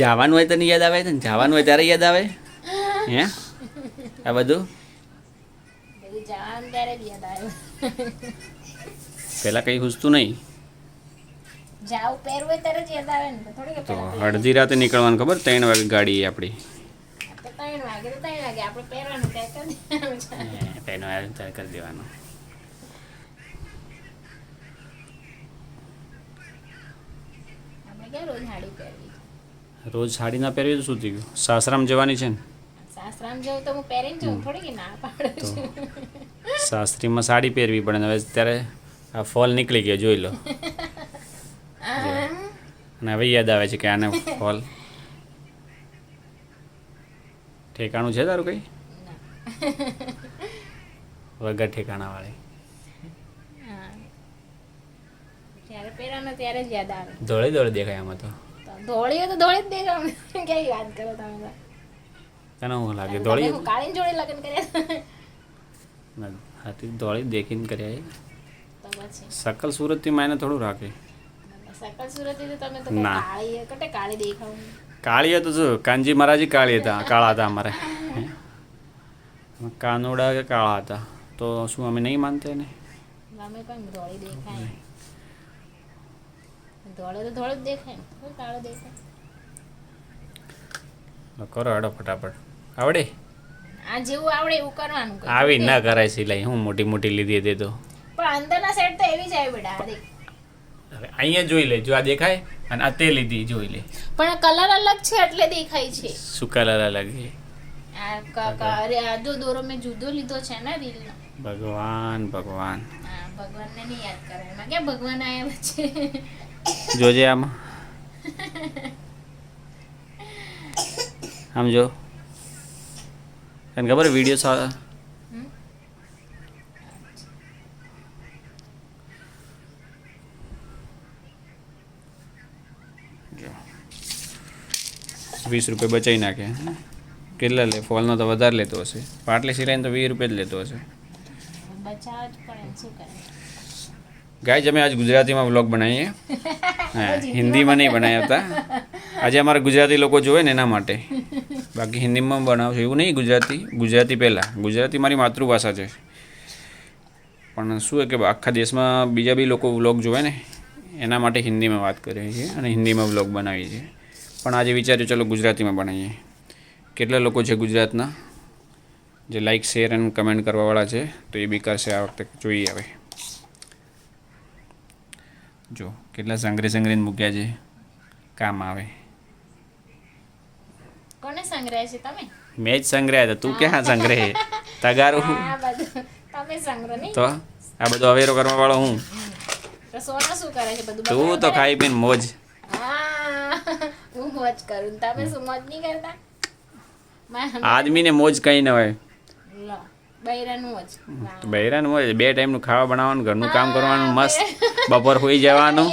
જવાનું હોય તને યાદ આવે? તને જવાનું હોય ત્યારે યાદ આવે? હે? આ બધું? પેલા કઈ પૂછતું નહીં? તો અડધી રાતે નીકળવાનું ખબર? ત્રણ વાગે ગાડી આપણી. કરી દેવાનું રોજ પહેરવી રોજ સાડી ના પહેરવી તો શું થઈ ગયું સાસરામ જવાની છે ને? સાસરામ જવું તો હું પહેરીને જવું થોડી કે ના પાડું છું. સાસરીમાં સાડી પહેરવી પડે ને હવે ત્યારે આ ફોલ નીકળી ગયો જોઈ લો. અને હવે યાદ આવે છે કે આને ફોલ. ઠેકાણું છે તારું કંઈ? વગર ઠેકાણાવાળી. વાળી જ્યારે પહેરવાનું ત્યારે જ યાદ આવે. દોડે દોડે દેખાય આમાં તો. ધોળી તો ધોળી જ દેખાવ ક્યાંય વાત કરો તમે તને હું લાગે? ધોળી હું કાળીની જોડે લગ્ન કર્યા ના, હાથી ધોળી દેખીને કર્યા. તો પછી? શકલ સુરતથી માયને થોડું રાખે. સકલ સુરતથી તમે તો. કાળી કટે કાળી દેખાવ કાળી હતું જો કાનજી મહારાજી કાળી હતા કાળા હતા અમારે? કાનોડા કે કાળા હતા? તો શું અમે નહીં માનતા ને અમે પણ ધોળી દેખાય. ધોળે તો ધોળું જ દેખાય ને. કાળો દેખાય. કરો હડો ફટાફટ. આવડે? આ જેવું આવડે એવું કરવાનું આવી ના કરાય સિલાઈ. હું મોટી મોટી લીધી હતી તો. પણ અંદરના સેટ તો એવી જ આવી બેટા હવે અહીંયા જોઈ લે જો આ દેખાય? અને આ તે લીધી જોઈ લે. પણ કલર અલગ છે એટલે દેખાય છે. શું કલર અલગ છે? આ ક- ક- અરે આ જો દોરો મેં જુદો લીધો છે ને રીલનો. ભગવાન ભગવાન. હા ભગવાનને નહીં યાદ કરે એમાં ક્યાં ભગવાન આવ્યા છે જોજે આમાં. આમ જો. તને ખબર વીડિયો વીસ રૂપિયા બચાવી નાખે. કેટલા લે? ફોલનો તો વધારે લેતો હશે. પાટલી સિલાઈને તો વીસ રૂપિયા જ લેતો હશે. બચાવ જ પડે શું કરે? ગાય અમે આજ ગુજરાતીમાં વ્લોગ બનાવીએ. હા હિન્દીમાં નહીં બનાવ્યા હતા આજે અમારા ગુજરાતી લોકો જોવે ને એના માટે. બાકી હિન્દીમાં બનાવશું એવું નહીં ગુજરાતી. ગુજરાતી પહેલાં. ગુજરાતી મારી માતૃભાષા છે. પણ શું કે આખા દેશમાં બીજા બી લોકો વ્લોગ જોવે ને એના માટે હિન્દીમાં વાત કરીએ છીએ અને હિન્દીમાં વ્લોગ બનાવીએ છીએ પણ આજે વિચાર્યું ચલો ગુજરાતીમાં બનાવીએ. કેટલા લોકો છે ગુજરાતના? જે લાઈક શેર અને કમેન્ટ કરવાવાળા છે તો એ બી કરશે આ વખતે. જોઈએ હવે. જો કેટલા સંગ્રહ સંગ્રહીને મૂક્યા છે? કામ આવે. કોને સંગ્રહે છે તમે? મેં જ સંગ્રહ તું ક્યાં સંગ્રહે તગારું? તમે સંગ્રહ નહીં? તો? આ બધો અવેરો કરવા વાળો હું? તો સોના શું કરે છે? બધું તું તો ખાઈ પીને મોજ. હા મોજ કરું. તમે શું મોજ નહીં કરતા? આદમીને મોજ કંઈ ન હોય. બૈરાનું મોજ બે ટાઈમનું ખાવા બનાવવાનું ઘરનું કામ કરવાનું મસ્ત બપોર હોઈ જવાનું.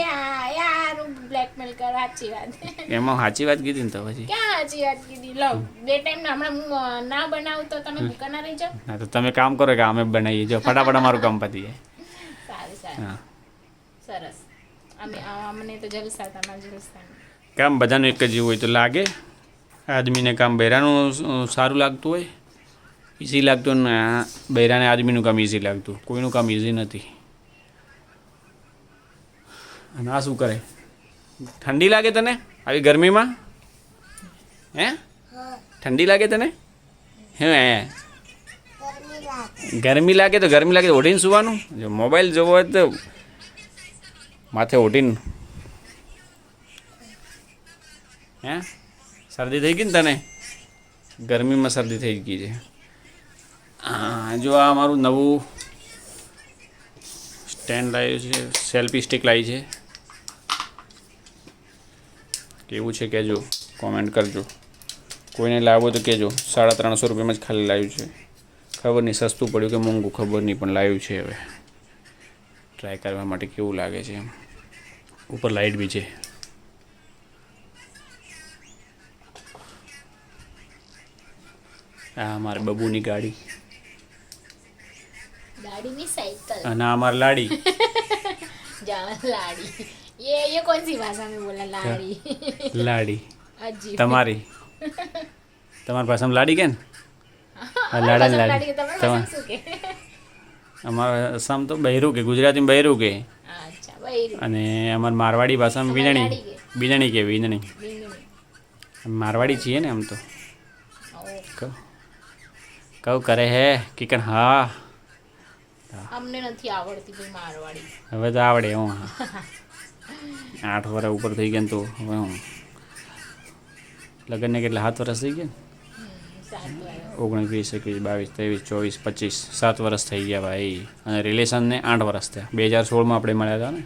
એમાં સાચી વાત કીધી ને તો પછી. સાચી વાત કીધી? લો બે ટાઈમ હમણાં ના બનાવું તો તમે ભૂખા ના રહી જાઓ ના તો તમે કામ કરો કે અમે બનાવીએ. જો ફટાફટ અમારું કામ પતી જાય. સારું સારું. હા. સરસ. અમે અમને તો જલસા તમારા જલસા કામ બધાનું એક જ જેવું હોય તો લાગે. આદમીને કામ બૈરાનું સારું લાગતું હોય. ઇઝી લાગતું ને બૈરાને આદમીનું કામ ઇઝી લાગતું. કોઈનું કામ ઇઝી નથી. અને આ શું કરે? ઠંડી લાગે તને? આવી ગરમીમાં? હે? ઠંડી લાગે તને? હે? ગરમી લાગે તો ગરમી લાગે તો ઓઢીને સુવાનું? જો મોબાઈલ જોવો હોય તો માથે ઓઢીને. હે? શરદી થઈ ગઈ ને તને? ગરમીમાં શરદી થઈ ગઈ છે. જો આ મારું નવું સ્ટેન્ડ લાવ્યું છે, સેલ્ફી સ્ટિક લાવી છે. કેવું છે કહેજો કોમેન્ટ કરજો. કોઈને લાવવું તો કહેજો, સાડા ત્રણસો રૂપિયામાં જ ખાલી લાવ્યું છે. ખબર નહીં, સસ્તું પડ્યું કે મોંઘું, ખબર નહીં, પણ લાવ્યું છે હવે. ટ્રાય કરવા માટે કેવું લાગે છે એમ. ઉપર લાઇટ બી છે. આ અમારી બબુની ગાડી. गाड़ी में साइकिल અને આ અમારી લાડી जा लाड़ी ये ये कौन सी भाषा में बोला लाड़ी લાડી હજી તમારી તમારી ભાષામાં લાડી કે ને હા, લાડા ને લાડી તમે તમાર- શું કે અમારા આસામ તો બહેરું કે ગુજરાતીમાં બહેરું કે અચ્છા બૈરું અને અમારા મારવાડી ભાષામાં તમારે વીણણી લાડી કે? વીણણી કે વીણણી બીંગણી મારવાડી છીએ ને આમ તો ઓ, કહું કહું કરે હે કિકણ હા અમને નથી આવડતી કોઈ મારવાડી. હવે તો આવડે હું આઠ વર્ષ ઉપર થઈ ગયા તો હવે હું. લગ્નને કેટલા સાત વર્ષ થઈ ગયા? ઓગણીસ વીસ એકવીસ બાવીસ ત્રેવીસ ચોવીસ પચીસ સાત વર્ષ થઈ ગયા ભાઈ. અને રિલેશનને આઠ વર્ષ થયા. બે હજાર સોળમાં આપણે મળ્યા હતા ને?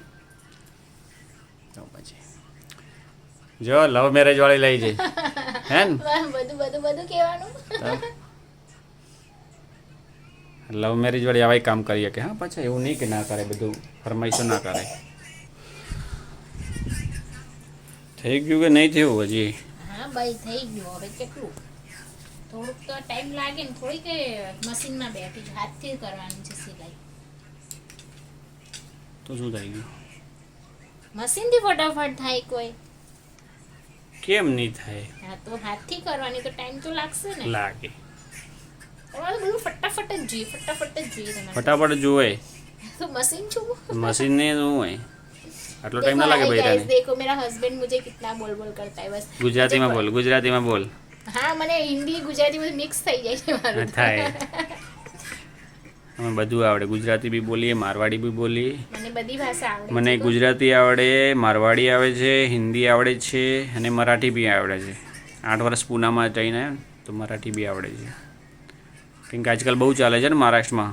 તો પછી. જો લવ મેરેજ વાળી લઈ જઈ. હે ને? બધું બધું બધું કહેવાનું. લવ મેરેજ વાળી આવા કામ કરીએ કે હા પાછા એવું નહીં કે ના કરે બધું ફરમાઈશો ના કરે. થઈ ગયું કે નહીં થયું હજી? હા ભાઈ થઈ ગયું. હવે કેટલું? થોડુંક તો ટાઈમ લાગે ને થોડી કે મશીનમાં બેઠી છે. હાથથી કરવાની છે સિલાઈ. તો શું થઈ ગયું? મશીનથી ફટાફટ થાય કોઈ. કેમ નહીં થાય? હા તો હાથથી કરવાની તો ટાઈમ તો લાગશે ને. લાગે. ફટાફટ જ જોઈએ ફટાફટ મશીન છું હોય? આટલો ટાઈમ ના લાગે ભાઈ દેખો મેરા હસબન્ડ મુજે કિતના બોલ બોલ કરતા હે બસ. ગુજરાતી માં બોલ ગુજરાતી માં બોલ. હા મને હિન્દી ગુજરાતી બધું મિક્સ થઈ જાય છે મારું. થાય. અમે બધું આવડે. ગુજરાતી બી બોલીએ મારવાડી બી બોલીએ. મને બધી ભાષા આવડે. મને ગુજરાતી આવડે મારવાડી આવે છે હિન્દી આવડે છે અને મરાઠી બી આવડે છે. આઠ વર્ષ પૂનામાં જઈને તો મરાઠી બી આવડે છે. કેમ કે આજકાલ બહુ ચાલે છે ને મહારાષ્ટ્રમાં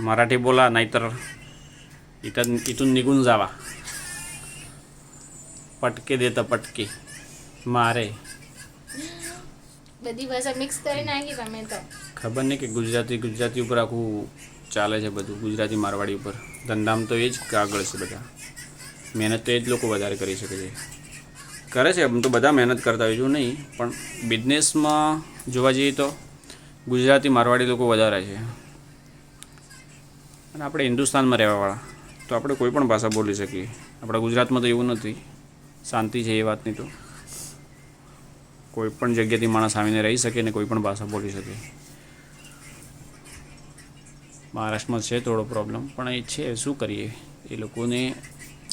મરાઠી બોલા नाहीतर इथं इथून निघून जावा पटके देतं पटके मारे બધી ભાષા મિક્સ કરી નાખી તમે તો ખબર નહીં કે ગુજરાતી ગુજરાતી ઉપર આખું ચાલે છે બધું ગુજરાતી મારવાડી ઉપર ધંધામાં તો એ જ આગળ છે બધા મહેનત તો એ જ લોકો વધારે કરી શકે છે કરે છે આમ તો બધા મહેનત કરતા હોય છું નહીં પણ બિઝનેસમાં જોવા જઈએ તો ગુજરાતી મારવાડી લોકો વધારે છે. અને આપણે હિન્દુસ્તાનમાં રહેવાવાળા તો આપણે કોઈ પણ ભાષા બોલી શકીએ. આપણા ગુજરાતમાં તો એવું નથી. શાંતિ છે એ વાતની તો. કોઈ પણ જગ્યાથી માણસ આવીને રહી શકે ને કોઈ પણ ભાષા બોલી શકે. મહારાષ્ટ્રમાં છે થોડો પ્રોબ્લેમ પણ એ છે શું કરીએ? એ લોકોને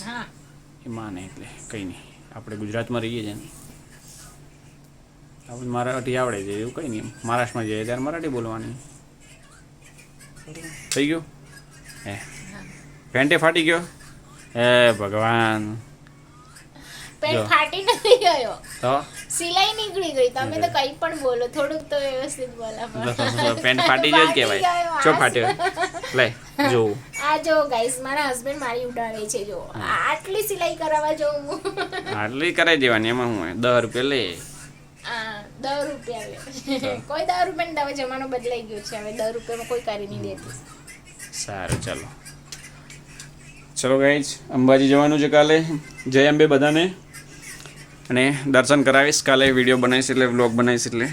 હા. એ માને એટલે કંઈ નહીં. આપણે ગુજરાતમાં રહીએ છીએ ને આપણે મરાઠી આવડે છે એવું કંઈ નહીં. મહારાષ્ટ્રમાં જઈએ ત્યારે મરાઠી બોલવાની. થઈ ગયું? હે. પેન્ટે ફાટી ગયો? હે ભગવાન. પેન્ટ ફાટી નથી ગયો. તો? સિલાઈ નીકળી ગઈ. તમે તો કંઈ પણ બોલો થોડુંક તો વ્યવસ્થિત બોલાવો પેન્ટ ફાટી ગયો જ કહેવાય. ચો ફાટ્યો? લે જો આ જો ગાઈસ મારા હસબન્ડ મારી ઉડાડે છે જો. આટલી સિલાઈ કરાવવા જો હું આટલી કરાવી દેવાની એમાં હું 10 રૂપિયા લે દસ રૂપિયા લે. કોઈ દસ રૂપિયા હવે જમાનો બદલાઈ ગયો છે. હવે દસ રૂપિયામાં કોઈ કરી નહીં દેતું. સારું ચાલો. ચલો ગાઈજ અંબાજી જવાનું છે કાલે. જય અંબે બધાને. અને દર્શન કરાવીશ. કાલે વીડિયો બનાવીશ એટલે વ્લોગ બનાવીશ એટલે.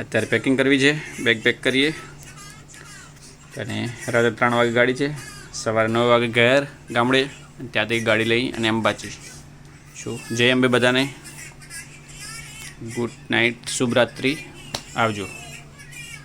અત્યારે પેકિંગ કરવી છે. બેગ પેક કરીએ. અને રાત્રે ત્રણ વાગે ગાડી છે. સવારે નવ વાગે ઘેર ગામડે. ત્યાંથી ગાડી લઈ અને અંબાજી. શું? જય અંબે બધાને. ગુડ નાઇટ શુભરાત્રિ. આવજો.